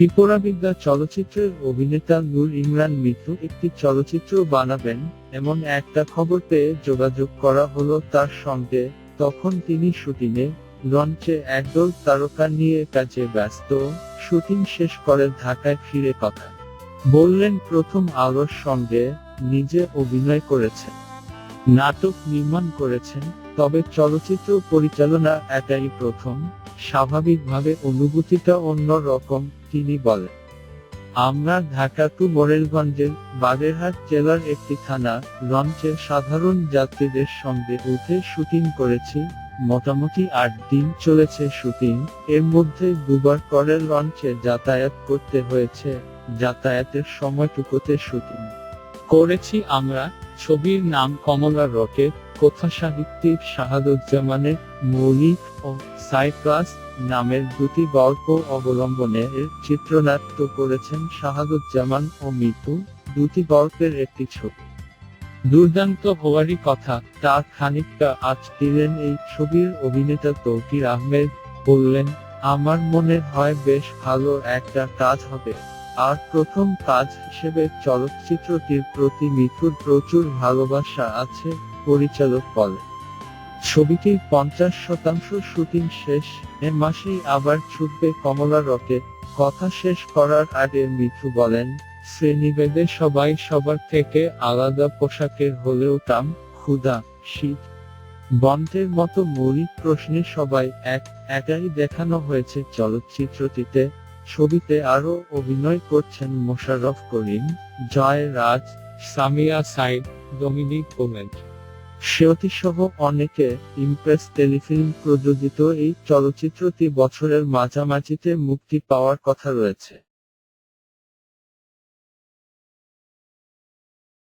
ত্রিপুরাবিদ্যা চলচ্চিত্রের অভিনেতা নূর ইমরান মিঠু একটি চলচ্চিত্র বানাবেন, এমন একটা খবর পেয়ে যোগাযোগ করা হলো তার সঙ্গে। তখন তিনি শুটিংয়ে লঞ্চে একদল তারকা নিয়ে কাজে ব্যস্ত। শুটিং শেষ করে ঢাকায় ফিরে কথা বললেন, প্রথম আলোর সঙ্গে নিজে অভিনয় করেছেন, নাটক নির্মাণ করেছেন, তবে চলচ্চিত্র পরিচালনা এটাই প্রথম। স্বাভাবিকভাবে অনুভূতিটা অন্য রকম তিনি বলেন। আমরা ঢাকা টু মোরেলগঞ্জের বাগেরহাট জেলার একটি থানা লঞ্চে সাধারণ যাত্রীদের সঙ্গে উঠে শুটিং করেছি, মোটামুটি আট দিন চলেছে শুটিং, এর মধ্যে দুবার করে লঞ্চে যাতায়াত করতে হয়েছে, যাতায়াতের সময়টুকুতে শুটিং করেছি আমরা, ছবির নাম কমলা রকেট কথা সাহিত্যিক শাহাদুজ্জামানের মৌলিক ও সাইপ্রাস নামের দুটি গল্প অবলম্বনে এর চিত্রনাট্য করেছেন শাহাদুজ্জামান ও মিতু দুটি গল্পের একটি ছবি। দুর্দান্ত হওয়ারই কথা, তার খানিকটা আজ দিলেন এই ছবির অভিনেতা তৌকির আহমেদ। বললেন, আমার মনে হয় বেশ ভালো একটা কাজ হবে। আর প্রথম কাজ হিসেবে চলচ্চিত্রটির প্রতি মিঠুর প্রচুর ভালোবাসা আছে পরিচালক বলেন। ছবিটির পঞ্চাশ শতাংশ শুটিং শেষ, এ মাসেই আবার ছুটবে কমলা রকেট কথা শেষ করার আগে মিঠু বলেন, শ্রেণীভেদে সবাই সবার থেকে আলাদা পোশাকের হলেও টাম ক্ষুধা, শীত। বন্ধের মতো মৌলিক প্রশ্নে সবাই এক, একাই দেখানো হয়েছে চলচ্চিত্রটিতে। ছবিতে আরও অভিনয় করছেন মোশাররফ করিম, জয় রাজ, সামিয়া সাইদ, ডমিনিক সেয়তী সহ অনেকে ইমপ্রেস টেলিফিল্ম প্রযোজিত এই চলচ্চিত্রটি বছরের মাঝামাঝিতে মুক্তি পাওয়ার কথা রয়েছে।